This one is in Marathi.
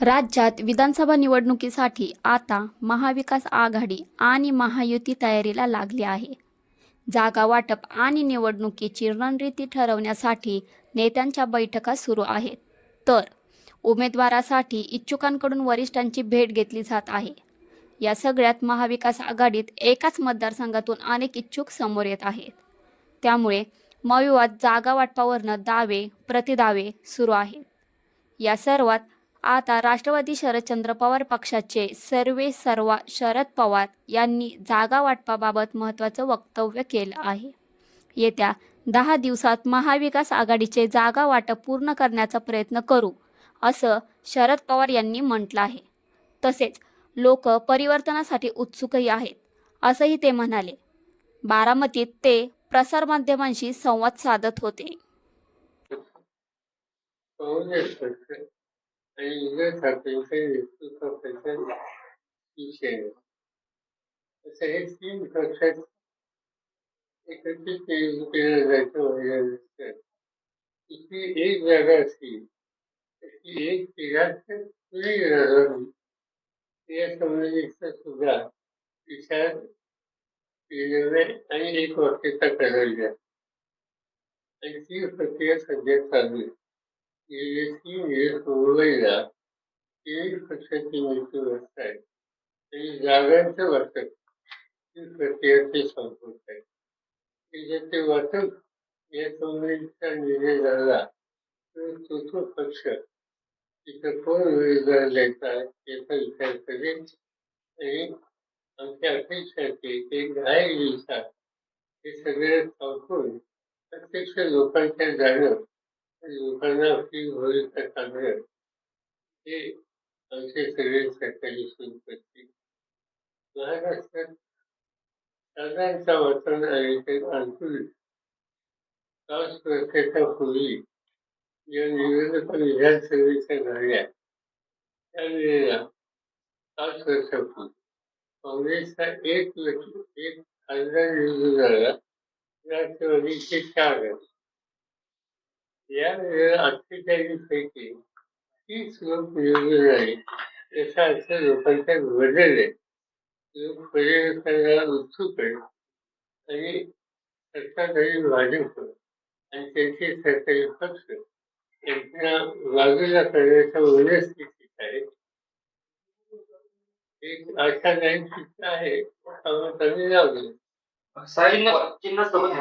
राज्यात विधानसभा निवडणुकीसाठी आता महाविकास आघाडी आणि महायुती तयारीला लागली आहे. जागा वाटप आणि निवडणुकीची रणनीती ठरवण्यासाठी नेत्यांच्या बैठका सुरू आहेत. तर उमेदवारासाठी इच्छुकांकडून वरिष्ठांची भेट घेतली जात आहे. या सगळ्यात महाविकास आघाडीत एकाच मतदारसंघातून अनेक इच्छुक समोर येत आहेत. त्यामुळे मविवाद जागा वाटपावरनं दावे प्रतिदावे सुरू आहेत. या सर्वात आता राष्ट्रवादी शरदचंद्र पवार पक्षाचे सर्वे सर्वा शरद पवार यांनी जागा वाटपाबाबत महत्त्वाचं वक्तव्य केलं आहे. येत्या दहा दिवसात महाविकास आघाडीचे जागा वाटप पूर्ण करण्याचा प्रयत्न करू असं शरद पवार यांनी म्हटलं आहे. तसेच लोक परिवर्तनासाठी उत्सुकही आहेत असंही ते म्हणाले. बारामतीत ते प्रसारमाध्यमांशी संवाद साधत होते. काँग्रेस पक्ष आणि इतर ठाकरेंचे हे तीन एक जागा असली एक तिघात सुद्धा विचार आणि एक वाक्यता करायला आहे. आणि ती प्रक्रिया सध्या चालू आहे गेले तीन दिवस तीन पक्षाची नेते बसत आहे. आणि जागांचं वाटप ही प्रक्रिया संस्कृत आहे. त्याच्यात ते वाटप या संबंधीचा निर्णय झाला तर तो पक्ष तिथं कोण उमेदवार द्यायचा याचा विचार करेल. आणि आमच्या अपेक्षा आहे की ते दहा दिवसात हे सगळे संपून प्रत्यक्ष लोकांच्या जाणं लोकांना आपली भूमिका सांगणं हे आमचे सगळे सरकारी सुरू करतील महाराष्ट्रात साधारणतः वाचन आहे ते अनुकूल पाच वर्षाच्या पूर्वी ज्या निवडणुका विधानसभेच्या झाल्या त्यावेळेला पाच वर्षापूर्वी काँग्रेसचा एक व्यक्ती एक खासदार निवडून झाला राष्ट्रवादीचे चार. आहेत या वेळेला अठ्ठेचाळीस पैकी तीस लोक निवडून आले याचा अर्थ लोकांचा बदल आहे लोक पर्यटकांना उत्सुक आहे आणि सत्ताधारी भाजप आणि त्यांचे सरकारी पक्ष यांना बाजूला करण्याच्या मनस्थितीत आहे. एक आशादायक चित्र आहे. त्यामुळे कमी लावले साहेबांना चिन्ह सोबत